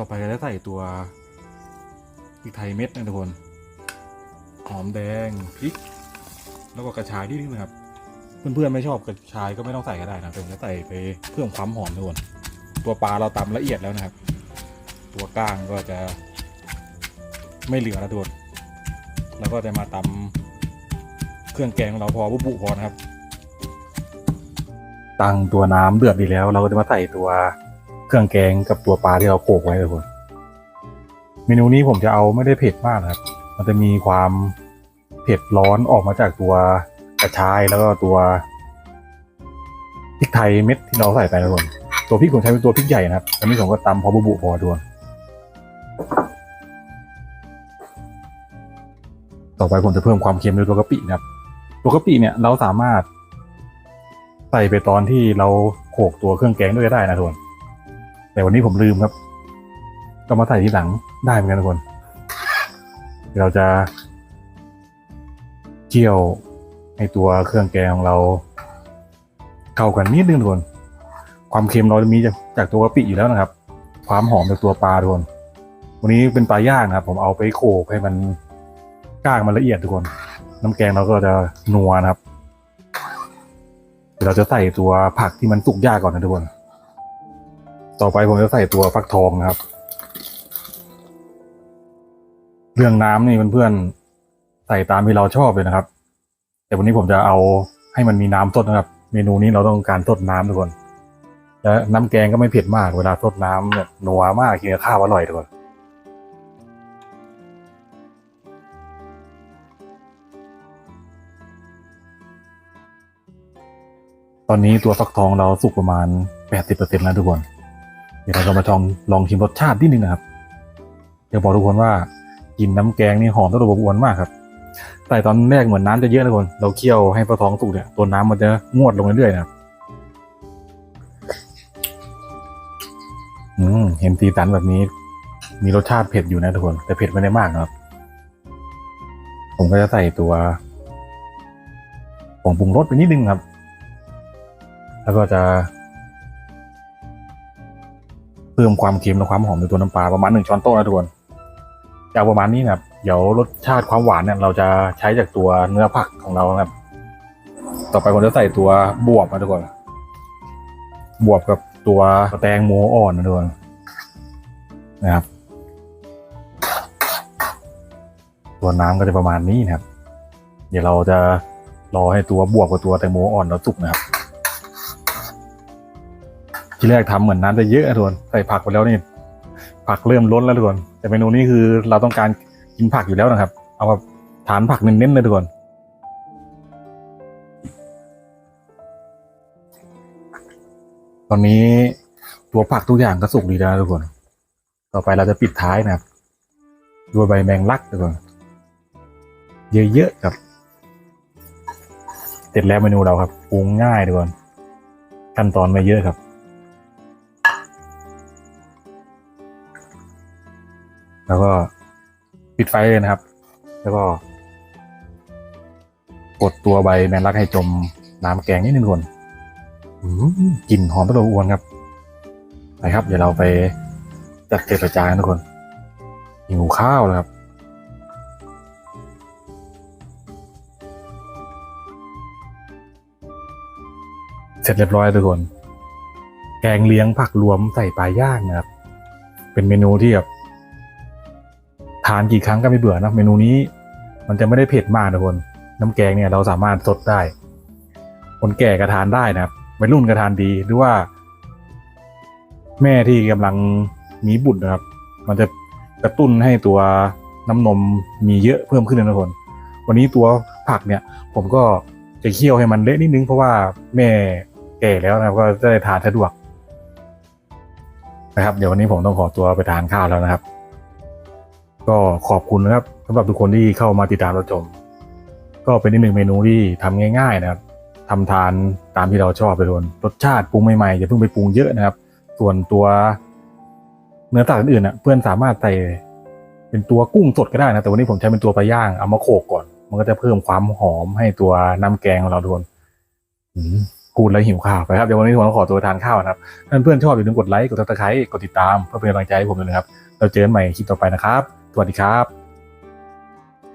ต่อไปเราจะใส่ตัวพริกไทยเม็ดนะทุกคน หอมแดงพริก แล้วก็กระชายนิดนึงนะครับ เพื่อนๆไม่ชอบกระชายก็ไม่ต้องใส่ก็ได้นะผมจะใส่ไปเพิ่มความหอมทุกคน ตัวปลาเราตำละเอียดแล้วนะครับ ตัวก้างก็จะไม่เหลือแล้วทุกคน แล้วก็จะมาตำเครื่องแกงของเราพอบุบุพอนะครับ ตั้งตัวน้ำเดือดดีแล้ว เราก็จะมาใส่ตัว เครื่องแกงกับตัวปลาที่เราโขลกไว้ทุกคนเมนูนี้ผมจะเอาไม่ได้เผ็ดมากครับ มันจะมีความเผ็ดร้อนออกมาจากตัวกระชายแล้วก็ตัวพริกไทยเม็ดที่เราใส่ไปนะทุกคนตัวพริกผมใช้เป็นตัวพริกใหญ่นะครับอันนี้ผมก็ตำพอบุบุพอทุกคนต่อไปผมจะเพิ่มความเค็มด้วยตัวกะปินะครับ ตัวกะปิเนี่ยเราสามารถใส่ไปตอนที่เราโขกตัวเครื่องแกงด้วยก็ได้นะทุกคน แต่วันนี้ผมลืมครับ ก็มาใส่ทีหลังได้เหมือนกันทุกคน เราจะเจี่ยวให้ตัวเครื่องแกงของเรา เข้ากันนิดนึงทุกคน ความเค็มเราจะมีจากจากตัวกะปิอยู่แล้วนะครับ ความหอมจากตัวปลาทุกคน วันนี้เป็นปลาย่างนะครับ ผมเอาไปโขลกให้มันก้างมันละเอียดทุกคน น้ำแกงเราก็จะนัวนะครับเดี๋ยวเราจะใส่ตัวผักที่มันสุกยากก่อนนะทุกคน ต่อไปผมจะใส่ตัวฟักทองนะครับ เรื่องน้ำนี่เพื่อนๆใส่ตามที่เราชอบเลยนะครับ แต่วันนี้ผมจะเอาให้มันมีน้ำสดนะครับ เมนูนี้เราต้องการสดน้ำทุกคนและน้ำแกงก็ไม่เผ็ดมากเวลาสดน้ำเนี่ยนัวมากกินกับข้าวอร่อยทุกคนตอนนี้ตัวฟักทองเราสุกประมาณ 80%แล้วทุกคน เดี๋ยวเราจะมาลองลองชิมรสชาตินิดนึงนะครับเดี๋ยวบอกทุกคนว่ากินน้ำแกงนี่หอมตะลุบอบอวนมากครับ แต่ตอนแรกเหมือนน้ำจะเยอะนะทุกคนเราเคี่ยวให้ฟักทองสุกเนี่ยตัวน้ำมันจะงวดลงเรื่อยๆนะครับอืมเห็นสีสันแบบนี้ มีรสชาติเผ็ดอยู่นะทุกคน แต่เผ็ดไม่ได้มากครับ ผมก็จะใส่ตัวผงปรุงรสไปนิดนึงครับ แล้วก็จะ พิ่มความเค็มและความหอมในตัวน้ำปลาประมาณหนึ่งช้อนโต๊ะนะทุกคนจากประมาณนี้นะครับเดี๋ยวรสชาติความหวานเนี่ยเราจะใช้จากตัวเนื้อผักของเราครับ ต่อไปผมจะใส่ตัวบวบนะทุกคนบวบกับตัวแตงโมอ่อนนะทุกคนนะครับ ตัวน้ำก็จะประมาณนี้นะครับ เดี๋ยวเราจะรอให้ตัวบวบกับตัวแตงโมอ่อนเราสุกนะครับ ที่แรกทำเหมือนน้ำจะเยอะนะทุกคนใส่ผักไปแล้วนี่ผักเริ่มล้นแล้วทุกคนแต่เมนูนี้คือเราต้องการกินผักอยู่แล้วนะครับ เอาแบบฐานผักเน้นๆเลยทุกคนตอนนี้ตัวผักทุกอย่างก็สุกดีแล้วทุกคน ต่อไปเราจะปิดท้ายนะครับด้วยใบแมงลักทุกคนเยอะๆครับเสร็จแล้วเมนูเราครับปรุงง่ายทุกคนขั้นตอนไม่เยอะครับ แล้วก็ปิดไฟเลยนะครับ แล้วก็กดตัวใบแมงลักให้จมน้ำแกงนิดนึงทุกคนอืมกลิ่นหอมตะโลอวนครับไปครับ เดี๋ยวเราไปจัดเก็บกระจายทุกคนหิวข้าวแล้วครับเสร็จเรียบร้อยทุกคน แกงเลี้ยงผักรวมใส่ปลาย่างนะครับ เป็นเมนูที่แบบ ทานกี่ครั้งก็ไม่เบื่อนะเมนูนี้ มันจะไม่ได้เผ็ดมากทุกคนน้ำแกงเนี่ยเราสามารถสดได้ คนแก่ก็ทานได้นะครับวัยรุ่นก็ทานดีหรือว่า แม่ที่กำลังมีบุตรนะครับ มันจะกระตุ้นให้ตัวน้ำนมมีเยอะเพิ่มขึ้นนะทุกคน วันนี้ตัวผักเนี่ย ผมก็จะเคี่ยวให้มันเละนิดนึงเพราะว่าแม่แก่แล้วนะครับ ก็จะได้ทานสะดวกนะครับ เดี๋ยววันนี้ผมต้องขอตัวไปทานข้าวแล้วนะครับ ก็ขอบคุณนะครับสำหรับทุกคนที่เข้ามาติดตามเราชม ก็เป็นอีกหนึ่งเมนูที่ทำง่าย ๆ นะครับทำทานตามที่เราชอบไปทุกคนรสชาติปรุงใหม่ๆอย่าเพิ่งไปปรุงเยอะนะครับ ส่วนตัวเนื้อสัตว์อื่นๆน่ะเพื่อนสามารถใส่เป็นตัวกุ้งสดก็ได้นะ แต่วันนี้ผมใช้เป็นตัวปลาย่าง เอามาโขกก่อน มันก็จะเพิ่มความหอมให้ตัวน้ำแกงของเราทุกคนพูดแล้วหิวข้าวไปครับเดี๋ยววันนี้ผมขอตัวทานข้าวนะครับถ้าเพื่อนๆชอบอย่าลืมกดไลค์กดติดตามกดติดตามเพื่อเป็นกำลังใจให้ผมด้วยนะครับ เราเจอกันใหม่คลิปต่อไปนะครับ สวัสดีครับ